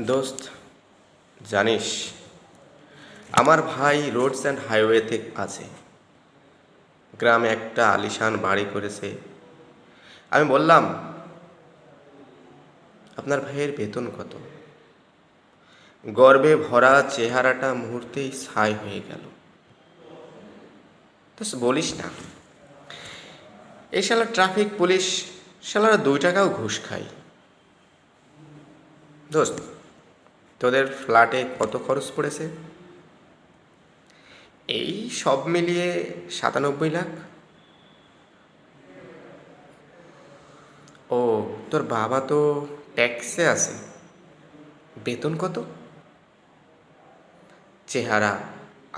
দোস্ত, জানিস, আমার ভাই রোডস অ্যান্ড হাইওয়েতে আছে। গ্রামে একটা আলিশান বাড়ি করেছে। আমি বললাম, আপনার ভাইয়ের বেতন কত? গর্বে ভরা চেহারাটা মুহূর্তেই ছাই হয়ে গেল। বলিস না। এই শালা ট্রাফিক পুলিশ, শালারা দুই টাকাও ঘুষ খায়। দোস্ত তোদের ফ্ল্যাটে কত খরচ পড়েছে? এই সব মিলিয়ে সাতানব্বই লাখ। ও, তোর বাবা তো ট্যাক্সে আছে। বেতন কত? চেহারা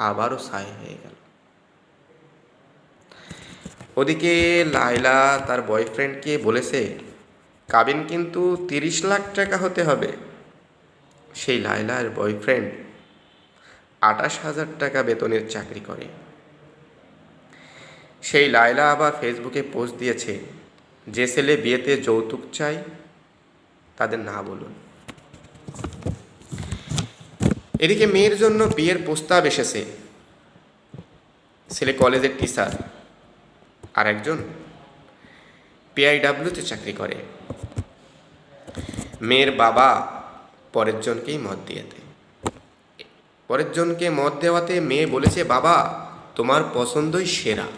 আবারও ছাই হয়ে গেল। ওদিকে লাইলা তার বয়ফ্রেন্ডকে বলেছে, কাবিন কিন্তু তিরিশ লাখ টাকা হতে হবে। সেই লাইলার বয়ফ্রেন্ড আটাশ হাজার টাকা বেতনের চাকরি করে। সেই লাইলা আবার ফেসবুকে পোস্ট দিয়েছে, যে ছেলে বিয়েতে যৌতুক চাই তাদের না বলুন। এদিকে মেয়ের জন্য বিয়ের প্রস্তাব এসেছে। ছেলে কলেজের টিচার আর একজন পিআইডাব্লিউতে চাকরি করে। মেয়ের বাবা পরের জনকেই মত দিয়েতে। পরের জনকে মত দেওয়াতে মেয়ে বলেছে, বাবা, তোমার পছন্দই সেরা।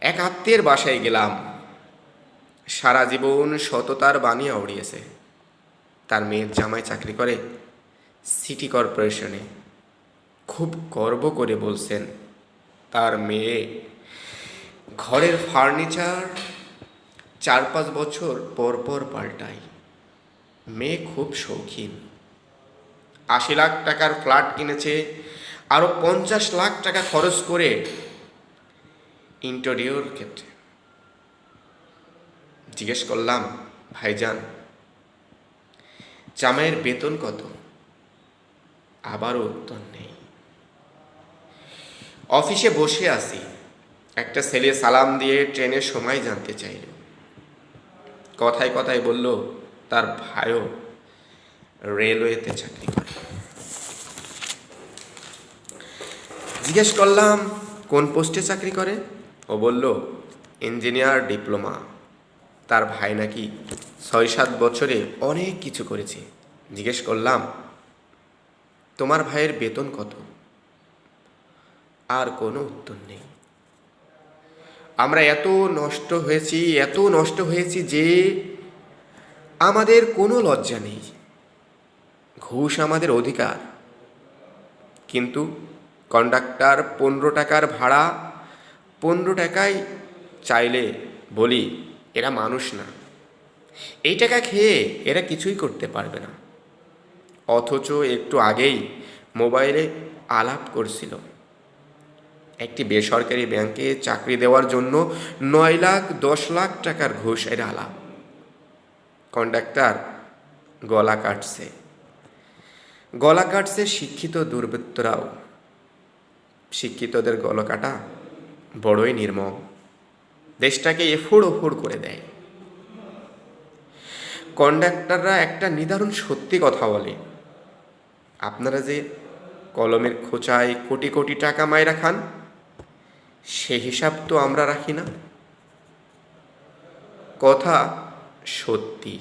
এক আত্মীয়ের বাসায় গেলাম। সারা জীবন সততার বাণী আউড়িয়েছে তার মেয়ের জামাই চাকরি করে সিটি কর্পোরেশনে। খুব গর্ব করে বলছেন, তার মেয়ে ঘরের ফার্নিচার চার পাঁচ বছর পর পর পাল্টায়। মেয়ে খুব শৌখিন। আশি লাখ টাকার ফ্ল্যাট কিনেছে আরও পঞ্চাশ লাখ টাকা খরচ করে ইন্টেরিয়র ক্ষেত্রে। জিজ্ঞেস করলাম, ভাইজান, জামাইয়ের বেতন কত? আবারও উত্তর নেই। অফিসে বসে আছি, একটা ছেলে সালাম দিয়ে ট্রেনের সময় জানতে চাইল। কথায় কথায় বলল তার ভাইও রেলওয়েতে চাকরি করে। জিজ্ঞেস করলাম, কোন পোস্টে চাকরি করে? ও বলল, ইঞ্জিনিয়ার ডিপ্লোমা। তার ভাই নাকি ছয় সাত বছরে অনেক কিছু করেছে। জিজ্ঞেস করলাম, তোমার ভাইয়ের বেতন কত? আর কোনো উত্তর নেই। আমরা এত নষ্ট হয়েছি, এত নষ্ট হয়েছি যে আমাদের কোনো লজ্জা নেই। ঘুষ আমাদের অধিকার। কিন্তু কন্ডাক্টর পনেরো টাকার ভাড়া, পনেরো টাকায় চাইলে বলি, এরা মানুষ না। এই টাকা খেয়ে এরা কিছুই করতে পারবে না। অথচ একটু আগেই মোবাইলে আলাপ করছিল। একটি বেসরকারি ব্যাংকে চাকরি দেওয়ার জন্য নয় লাখ, দশ লাখ টাকার ঘুষ এর আলাপ। কন্ডাক্টর গলা কাটছে। গলা কাটছে শিক্ষিত দুর্বৃত্তরাও। শিক্ষিতদের গলা কাটা বড়ই নির্মম। দেশটাকে এফোড় ওফোড় করে দেয়। কন্ডাক্টররা একটা নিদারুণ সত্যি কথা বলে। আপনারা যে কলমের খোঁচায় কোটি কোটি টাকা মায়েরা খান, সে হিসাব তো আমরা রাখি না। কথা সত্যি।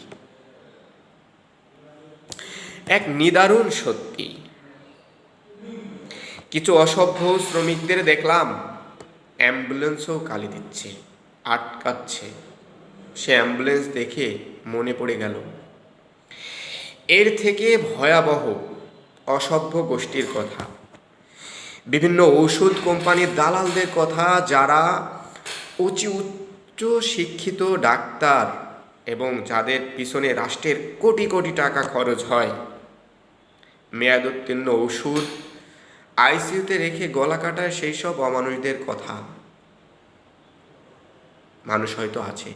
এক নিদারুণ সত্যি। কিছু অসভ্য শ্রমিকদের দেখলাম, অ্যাম্বুলেন্সও কালি দিচ্ছে, আটকাচ্ছে। সে অ্যাম্বুলেন্স দেখে মনে পড়ে গেল, এর থেকে ভয়াবহ অসভ্য গোষ্ঠীর কথা। বিভিন্ন ওষুধ কোম্পানির দালালদের কথা, যারা উঁচু উচ্চ শিক্ষিত ডাক্তার এবং যাদের পিছনে রাষ্ট্রের কোটি কোটি টাকা খরচ হয়। মেয়াদোত্তীর্ণ ওষুধ, আইসিইউতে রেখে গলা কাটায় সেই সব অমানুষদের কথা। মানুষ হয়তো আছে,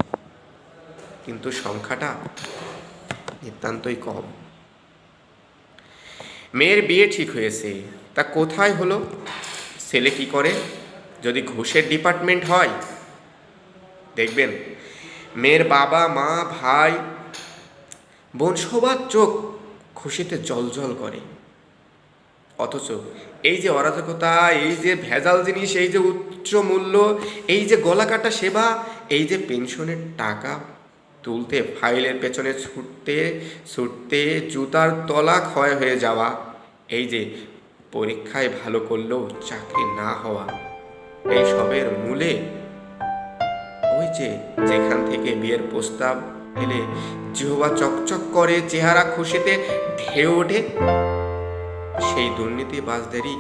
কিন্তু সংখ্যাটা নিতান্তই কম। মেয়ের বিয়ে ঠিক হয়েছে, তা কোথায় হলো? ছেলে কি করে? যদি ঘুষের ডিপার্টমেন্ট হয়, দেখবেন মেয়ের বাবা, মা, ভাই, বোন সবার চোখ খুশিতে জলজল করে। অথচ এই যে অরাজকতা, এই যে ভেজাল জিনিস, এই যে উচ্চ মূল্য, এই যে গলাকাটা সেবা, এই যে পেনশনের টাকা তুলতে, ফাইলের পেছনে ছুটতে ছুটতে, জুতার তলা ক্ষয় হয়ে যাওয়া, এই যে পরীক্ষায় ভালো করলেও চাকরি না হওয়া, এই সবের মূলে যে যেখান থেকে বিয়ের প্রস্তাব এলে জিহবা চকচক করে চেহারা খুশিতে ঢেউ ওঠে। সেই দুর্নীতিবাজদেরই